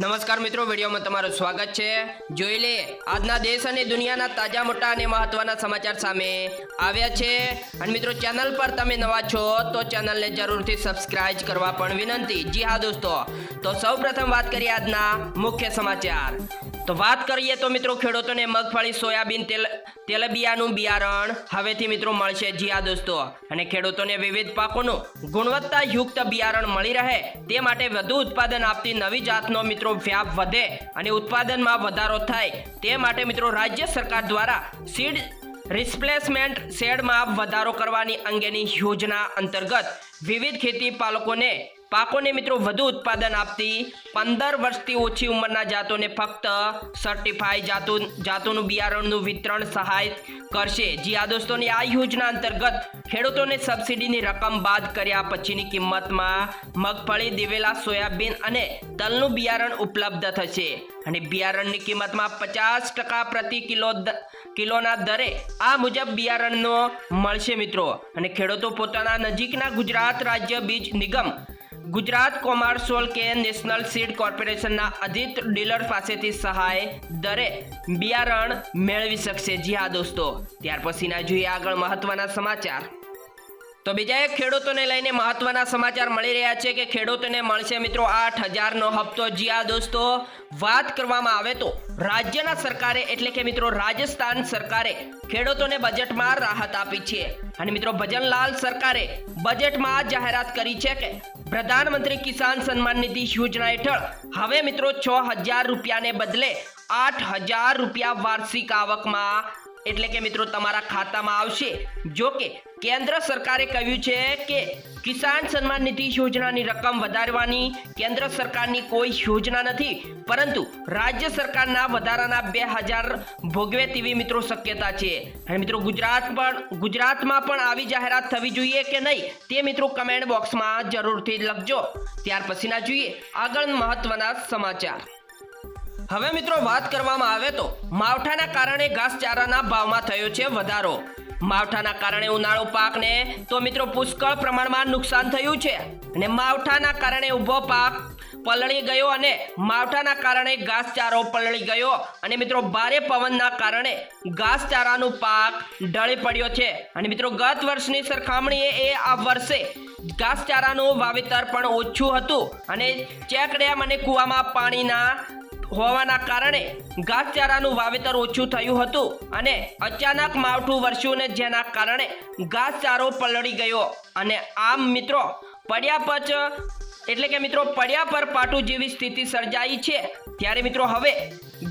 નમસ્કાર મિત્રો, વિડીયોમાં તમારું સ્વાગત છે. જોઈ લે, આજના દેશ અને દુનિયાના તાજા, મોટા અને મહત્વના સમાચાર સામે આવ્યા છે. અને મિત્રો, ચેનલ પર તમે નવા છો, તો ચેનલને જરૂરથી સબસ્ક્રાઇબ કરવા પણ વિનંતી. જી હા દોસ્તો, તો સૌ પ્રથમ વાત કરીએ આજના મુખ્ય સમાચાર. તો વાત કરીએ તો મિત્રો ખેડૂતોને મગફળી, સોયાબીન, તેલ, તેલબિયાનું બિયારણ હવેથી મિત્રો મળશે. જી આ દોસ્તો. અને ખેડૂતોને વિવિધ પાકોનું ગુણવત્તાયુક્ત બિયારણ મળી રહે તે માટે વધુ ઉત્પાદન આપતી નવી જાતનો મિત્રો વ્યાપ વધે અને ઉત્પાદનમાં વધારો થાય તે માટે મિત્રો રાજ્ય સરકાર દ્વારા સીડ રિપ્લેસમેન્ટ શેડમાં વધારો કરવાની અંગેની યોજના અંતર્ગત વિવિધ ખેતી પાલકોને પાકોને મિત્રો વધુ ઉત્પાદન આપતી પંદર વર્ષથી ઓછી ઉંમરના જાતોને ફક્ત સર્ટિફાઈ જાતો જાતોનું બિયારણનું વિતરણ સહાય કરશે. જી આ દોસ્તોની, આ યોજના અંતર્ગત ખેડૂતોને સબસિડીની રકમ બાદ કર્યા પછીની કિંમતમાં મગફળી, દિવેલા, સોયાબીન અને તલનું બિયારણ ઉપલબ્ધ થશે. અને બિયારણની કિંમતમાં પચાસ ટકા પ્રતિ કિલો કિલોના દરે આ મુજબ બિયારણનો મળશે મિત્રો. અને ખેડૂતો પોતાના નજીકના ગુજરાત રાજ્ય બીજ નિગમ ગુજરાત કોમર્શિયલ કે નેશનલ સીડ કોર્પોરેશનના અધિત ડીલર પાસેથી સહાય દરે બિયારણ મેળવી શકશે. જી હા દોસ્તો. ત્યાર પછીના જોઈએ આગળ મહત્વના સમાચાર. તો બીજા એક ખેડૂતોને લઈને મહત્વના સમાચાર મળી રહ્યા છે કે ખેડૂતોને મળશે મિત્રો આઠ હજારનો હપ્તો. જી દોસ્તો, વાત કરવામાં આવે તો રાજ્યના સરકારે એટલે કે મિત્રો રાજસ્થાન સરકારે ખેડૂતોને બજેટમાં રાહત આપી છે. અને મિત્રો ભજનલાલ સરકારે બજેટમાં જાહેરાત કરી છે કે પ્રધાનમંત્રી કિસાન સન્માન નિધિ યોજના હેઠળ હવે મિત્રો છ હજાર રૂપિયાને બદલે આઠ હજાર રૂપિયા વાર્ષિક આવકમાં એટલે કે મિત્રો તમારા ખાતામાં આવશે. જો કે કેન્દ્ર સરકારે કહ્યું છે કે કિસાન સન્માન નિધિ યોજનાની રકમ વધારવાની કેન્દ્ર સરકારની કોઈ યોજના નથી. પરંતુ રાજ્ય સરકારના વધારાના બે હજાર ભોગવે તેવી મિત્રો શક્યતા છે. અને મિત્રો ગુજરાત પણ, ગુજરાતમાં પણ આવી જાહેરાત થવી જોઈએ કે નહીં તે મિત્રો કમેન્ટ બોક્સમાં જરૂરથી લખજો. ત્યાર પછીના જોઈએ આગળ મહત્વના સમાચાર. હવે મિત્રો વાત કરવામાં આવે તો માવઠાના કારણે ઘાસચારાના ભાવમાં થયો છે વધારો. માવઠાના કારણે ઉનાળો પાકને તો મિત્રો પુષ્કળ પ્રમાણમાં નુકસાન થયું છે. અને માવઠાના કારણે ઊભો પાક પલળી ગયો અને માવઠાના કારણે ઘાસચારો પલળી ગયો. અને મિત્રો ભારે પવનના કારણે ઘાસચારાનું પાક ઢળી પડ્યો છે. અને મિત્રો ગત વર્ષની સરખામણીએ એ આ વર્ષે ઘાસચારાનું વાવેતર પણ ઓછું હતું. અને ચેકડેમ અને કૂવામાં પાણીના હોવાના કારણે ઘાસચારાનું વાવેતર ઓછું થયું હતું અને અચાનક માવઠું વરસ્યું ને જેના કારણે ઘાસચારો પલળી ગયો. અને આમ મિત્રો, પડ્યા પચ એટલે કે મિત્રો, પડ્યા પર પાટું જેવી સ્થિતિ સર્જાઈ છે. ત્યારે મિત્રો હવે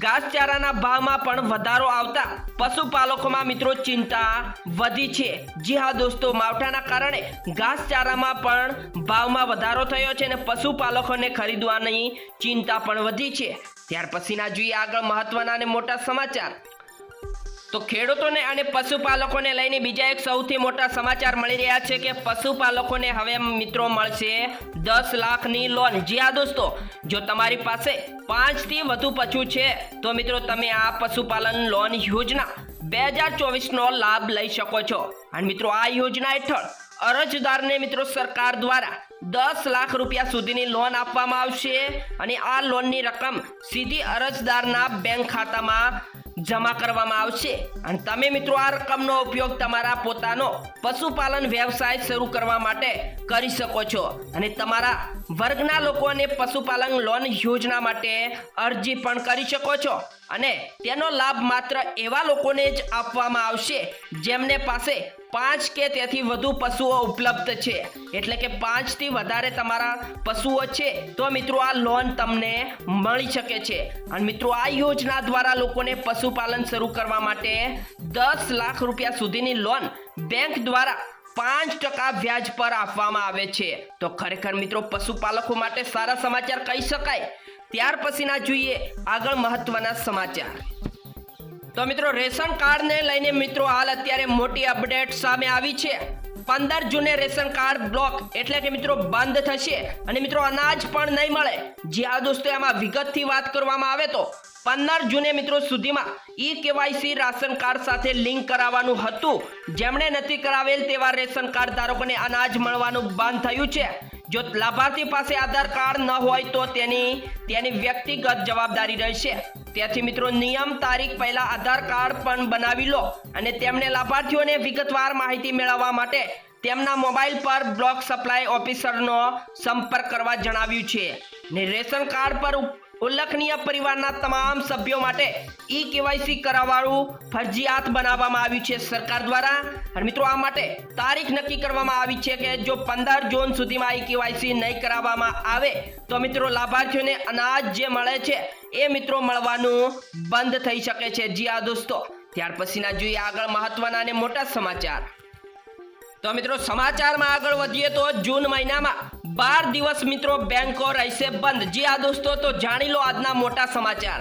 ઘાસચારાના ભાવમાં પણ વધારો આવતા પશુપાલકોમાં મિત્રો ચિંતા વધી છે. જી હા દોસ્તો, માવઠાના કારણે ઘાસચારામાં પણ ભાવમાં વધારો થયો છે અને પશુપાલકોને ખરીદવાની ચિંતા પણ વધી છે. ત્યાર પછીના જોઈએ આગળ મહત્વના અને મોટા સમાચાર. તો ખેડૂતોને અને પશુપાલકોને લઈને બીજા એક સૌથી મોટા સમાચાર મળી રહ્યા છે કે પશુપાલકોને હવે મિત્રો મળશે દસ લાખની લોન જી હા દોસ્તો, જો તમારી પાસે પાંચથી વધુ પશુ છે, તો મિત્રો તમે આ પશુપાલન લોન યોજના બે હજાર ચોવીસનો લાભ લઈ શકો છો. અને મિત્રો આ યોજના હેઠળ અરજદારને મિત્રો સરકાર દ્વારા દસ લાખ રૂપિયા સુધીની લોન આપવામાં આવશે અને આ લોનની રકમ સીધી અરજદારના બેંક ખાતામાં જમા કરવામાં આવશે. અને તમે મિત્રો આ રકમનો ઉપયોગ તમારા પોતાનો પશુપાલન વ્યવસાય શરૂ કરવા માટે કરી શકો છો. અને તમારા વર્ગના લોકોને પશુપાલન લોન યોજના માટે અરજી પણ કરી શકો છો. અને તેનો લાભ માત્ર એવા લોકોને જ આપવામાં આવશે જેમને પાસે પાંચ કે તેથી વધુ પશુઓ ઉપલબ્ધ છે. એટલે કે પાંચથી વધારે તમારા પશુઓ છે, તો મિત્રો આ લોન તમને મળી શકે છે. અને મિત્રો આ યોજના દ્વારા લોકોને પશુપાલન શરૂ કરવા માટે દસ લાખ રૂપિયા સુધીની લોન બેંક દ્વારા પાંચ ટકા વ્યાજ પર આપવામાં આવે છે. તો ખરેખર મિત્રો પશુપાલકો માટે સારા સમાચાર કહી શકાય. ત્યાર પછીના જોઈએ આગળ મહત્વના સમાચાર. તો મિત્રો, રેશન કાર્ડને લઈને મિત્રો, હાલ અત્યારે મોટી અપડેટ સામે આવી છે. પંદર જૂને રેશન કાર્ડ બ્લોક એટલે કે મિત્રો, બંધ થશે. અને મિત્રો, અનાજ પણ નહીં મળે. જે આ દોસ્તો એમાં વિગતથી વાત કરવામાં આવે તો, પંદર જૂને મિત્રો સુધીમાં ઈ કેવાયસી રાશન કાર્ડ સાથે લિંક કરાવવાનું હતું. જેમણે નથી કરાવેલ તેવા રેશન કાર્ડ ધારકોને અનાજ મળવાનું બંધ થયું છે. જો લાભાર્થી પાસે આધાર કાર્ડ ન હોય તો તેની તેની વ્યક્તિગત જવાબદારી રહેશે. તેથી મિત્રો, નિયમ તારીખ પહેલા આધાર કાર્ડ પણ બનાવી લો અને તેમને લાભાર્થીઓને વિગતવાર માહિતી મેળવવા માટે તેમના મોબાઈલ પર બ્લોક સપ્લાય ઓફિસરનો સંપર્ક કરવા જણાવ્યું છે. ને રેશન કાર્ડ પર ઉલ્લેખનીય પરિવારના તમામ સભ્યો માટે ઈ કેવાયસી કરાવવાનું ફરજિયાત બનાવવામાં આવ્યું છે સરકાર દ્વારા. અને મિત્રો, આ માટે તારીખ નક્કી કરવામાં આવી છે કે જો પંદર જૂન સુધીમાં ઈ કેવાયસી નહીં કરાવવામાં આવે, તો મિત્રો, લાભાર્થીઓને અનાજ જે મળે છે, એ મિત્રો મળવાનું બંધ થઈ શકે છે. જી આ દોસ્તો. ત્યાર પછીના જોઈએ આગળ મહત્વના અને મોટા સમાચાર. તો મિત્રો સમાચારમાં આગળ વધીએ તો જૂન મહિનામાં બાર દિવસ મિત્રો બેંકો રહેશે બંધ. જી આ દોસ્તો, તો જાણી લો આજના મોટા સમાચાર.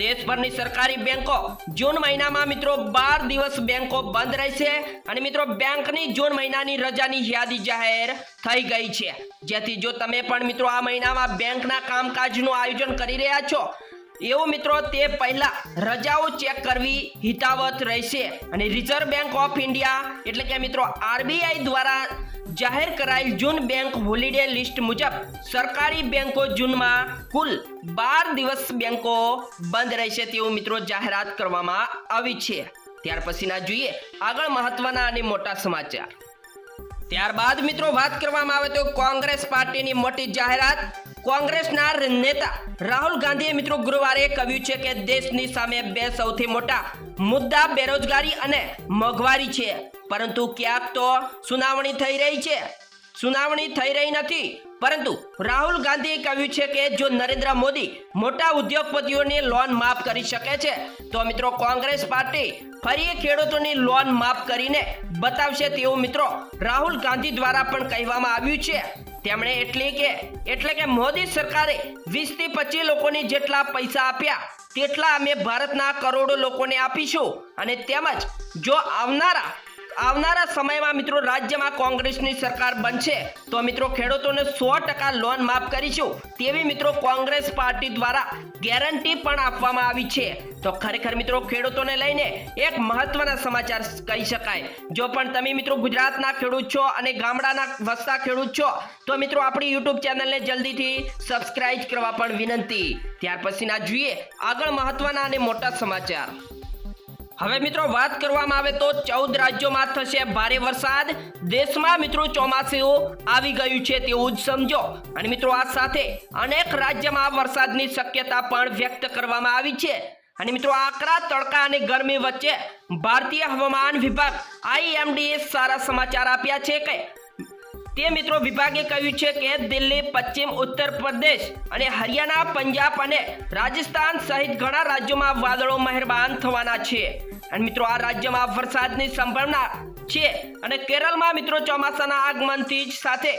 દેશભરની સરકારી બેંકો જૂન મહિનામાં મિત્રો બાર દિવસ બેંકો બંધ રહેશે અને મિત્રો બેંકની જૂન મહિનાની રજાની યાદી જાહેર થઈ ગઈ છે. જેથી જો તમે પણ મિત્રો આ મહિનામાં બેંકના કામકાજનું આયોજન કરી રહ્યા છો એવું મિત્રો, તે પહેલા રજાઓ ચેક કરવી હિતાવત રહેશે. અને રિઝર્વ બેંક ઓફ ઇન્ડિયા એટલે કે મિત્રો, આરબીઆઈ દ્વારા જાહેર કરાયેલ જૂન બેંક હોલિડે લિસ્ટ મુજબ, સરકારી બેંકો જૂનમાં કુલ બાર દિવસ બેંકો બંધ રહેશે તેવું મિત્રો જાહેરાત કરવામાં આવી છે. ત્યાર પછીના જોઈએ આગળ મહત્વના અને મોટા સમાચાર. ત્યારબાદ મિત્રો વાત કરવામાં આવે તો કોંગ્રેસ પાર્ટીની મોટી જાહેરાત. કોંગ્રેસના નેતા રાહુલ ગાંધીએ મિત્રો ગુરુવારે કહ્યું છે કે દેશની સામે બે સૌથી મોટા મુદ્દા બેરોજગારી અને મોંઘવારી છે. પરંતુ ક્યાંક તો સુનાવણી થઈ રહી છે. સુનાવણી થઈ રહી નથી. પરંતુ રાહુલ ગાંધીએ કહ્યું છે કે જો નરેન્દ્ર મોદી મોટા ઉદ્યોગપતિઓની લોન માફ કરી શકે છે, તો મિત્રો કોંગ્રેસ પાર્ટી ફરી ખેડૂતોની લોન માફ કરીને બતાવશે તેવું મિત્રો રાહુલ ગાંધી દ્વારા પણ કહેવામાં આવ્યું છે. તેમણે એટલે કે એટલે કે મોદી સરકારે વીસથી પચીસ લોકોની જેટલા પૈસા આપ્યા, તેટલા અમે ભારતના કરોડો લોકોને આપીશું. અને તેમજ જો આવનારા આવનારા સમયમાં મિત્રો રાજ્યમાં કોંગ્રેસની સરકાર બનશે. તો મિત્રો ખેડૂતોને સો ટકા લોન માફ કરીશું. તેવી મિત્રો કોંગ્રેસ પાર્ટી દ્વારા ગેરંટી પણ આપવામાં આવી છે. તો ખરેખર મિત્રો ખેડૂતોને લઈને એક મહત્વના સમાચાર કહી શકાય. જો પણ તમે મિત્રો ગુજરાતના ખેડૂત છો અને ગામડાના વસતા ખેડૂત છો, તો મિત્રો આપણી યુટ્યુબ ચેનલને જલ્દીથી સબસ્ક્રાઇબ કરવા પણ વિનંતી. ત્યાર પછીના જોઈએ આગળ મહત્વના અને મોટા સમાચાર. હવે મિત્રો વાત કરવામાં આવે તો ચૌદ રાજ્યોમાં થશે ભારે વરસાદ. દેશમાં મિત્રો ચોમાસું આવી ગયું છે તેવું જ સમજો. અને મિત્રો આ સાથે અનેક રાજ્યમાં વરસાદની શક્યતા પણ વ્યક્ત કરવામાં આવી છે. અને મિત્રો આકરા, તડકા અને ગરમી વચ્ચે ભારતીય હવામાન વિભાગ આઈએમડીએ સારા સમાચાર આપ્યા છે કે તે મિત્રો વિભાગે કહ્યું છે કે દિલ્હી, પશ્ચિમ, ઉત્તર પ્રદેશ અને હરિયાણા, પંજાબ અને રાજસ્થાન સહિત ઘણા રાજ્યોમાં વાદળો મહેરબાન થવાના છે. અને મિત્રો, આ રાજ્યમાં વરસાદની સંભાવના છે. અને કેરળમાં મિત્રો, ચોમાસાના આગમનથી જ સાથે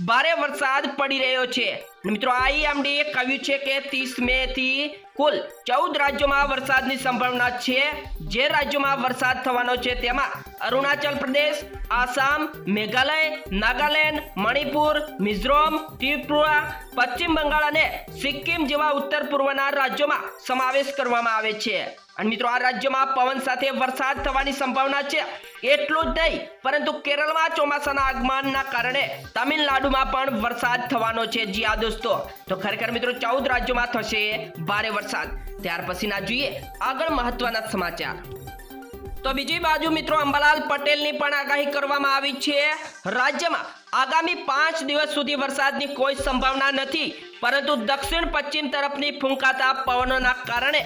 ભારે વરસાદ પડી રહ્યો છે. મિત્રો આઈએમડીએ કહ્યું છે કે ત્રીસ મે થી કુલ ચૌદ રાજ્યોમાં વરસાદની સંભાવના છે. જે રાજ્યોમાં વરસાદ થવાનો છે તેમાં અરુણાચલ પ્રદેશ, આસામ, મેઘાલય, નાગાલેન્ડ, મણિપુર, મિઝોરમ, ત્રિપુરા, પશ્ચિમ બંગાળ અને સિક્કિમ જેવા ઉત્તર પૂર્વના રાજ્યોમાં સમાવેશ કરવામાં આવે છે. અને મિત્રો, આ રાજ્યમાં પવન સાથે વરસાદ થવાની સંભાવના છે. એટલું જ નહીં, પરંતુ કેરળમાં ચોમાસાના આગમનના કારણે તમિલનાડુમાં પણ વરસાદ થવાનો છે. જી આ દોસ્તો. તો ખરેખર મિત્રો, ચૌદ રાજ્યોમાં થશે ભારે વરસાદ. ત્યાર પછીના જોઈએ આગળ મહત્વના સમાચાર. તો બીજી બાજુ મિત્રો અંબાલાલ પટેલની પણ આગાહી કરવામાં આવી છે. રાજ્યમાં આગામી પાંચ દિવસ સુધી વરસાદની કોઈ સંભાવના નથી, પરંતુ દક્ષિણ પશ્ચિમ તરફની ફૂંકાતા પવનોના કારણે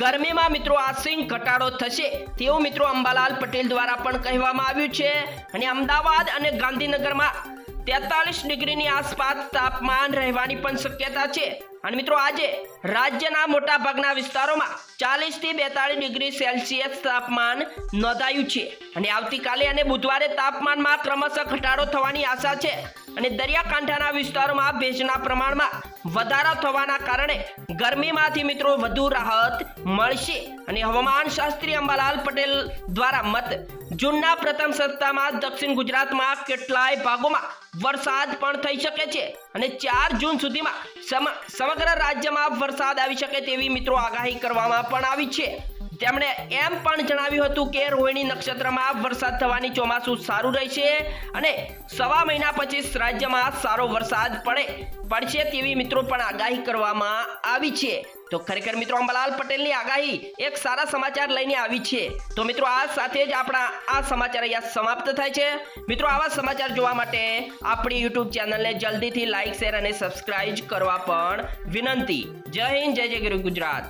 ગરમીમાં મિત્રો આસિંગ ઘટાડો થશે તેવું મિત્રો અંબાલાલ પટેલ દ્વારા પણ કહેવામાં આવ્યું છે. અને અમદાવાદ અને ગાંધીનગરમાં તેતાલીસ ડિગ્રીની આસપાસ તાપમાન રહેવાની પણ શક્યતા છે. અને મિત્રો આજે રાજ્યના મોટાભાગના વિસ્તારોમાં ચાલીસથી બેતાલીસ ડિગ્રી સેલ્સિયસ તાપમાન નોંધાયું છે. અને આવતીકાલે અને બુધવારે તાપમાનમાં ક્રમશઃ ઘટાડો થવાની આશા છે. અને દરિયાકાંઠાના વિસ્તારોમાં ભેજના પ્રમાણમાં વધારો થવાના કારણે ગરમીમાંથી મિત્રો વધુ રાહત મળશે. અને હવામાન શાસ્ત્રી અંબાલાલ પટેલ દ્વારા મત, જૂનના પ્રથમ સપ્તાહમાં દક્ષિણ ગુજરાતમાં કેટલાય ભાગોમાં વરસાદ પણ થઈ શકે છે. અને ચાર જૂન સુધીમાં સમ- સમગ્ર રાજ્યમાં વરસાદ આવી શકે તેવી મિત્રો આગાહી કરવામાં પણ આવી છે. તેમણે એમ પણ જણાવ્યું હતું કે રોહિણી નક્ષત્રમાં વરસાદ થવાની ચોમાસું સારું રહેશે અને સવા મહિના પછી રાજ્યમાં સારો વરસાદ પડે, પડશે તેવી મિત્રો પણ આગાહી કરવામાં આવી છે. તો ખરેખર મિત્રો અંબાલાલ પટેલની આગાહી એક સારા સમાચાર લઈને આવી છે. તો મિત્રો આ સાથે જ આપણા આ સમાચાર અહીંયા સમાપ્ત થાય છે. મિત્રો આવા સમાચાર જોવા માટે આપણી યુટ્યુબ ચેનલને જલ્દીથી લાઇક શેર અને સબસ્ક્રાઇબ કરવા પણ વિનંતી. જય હિન્દ, જય જય ગુરુ ગુજરાત.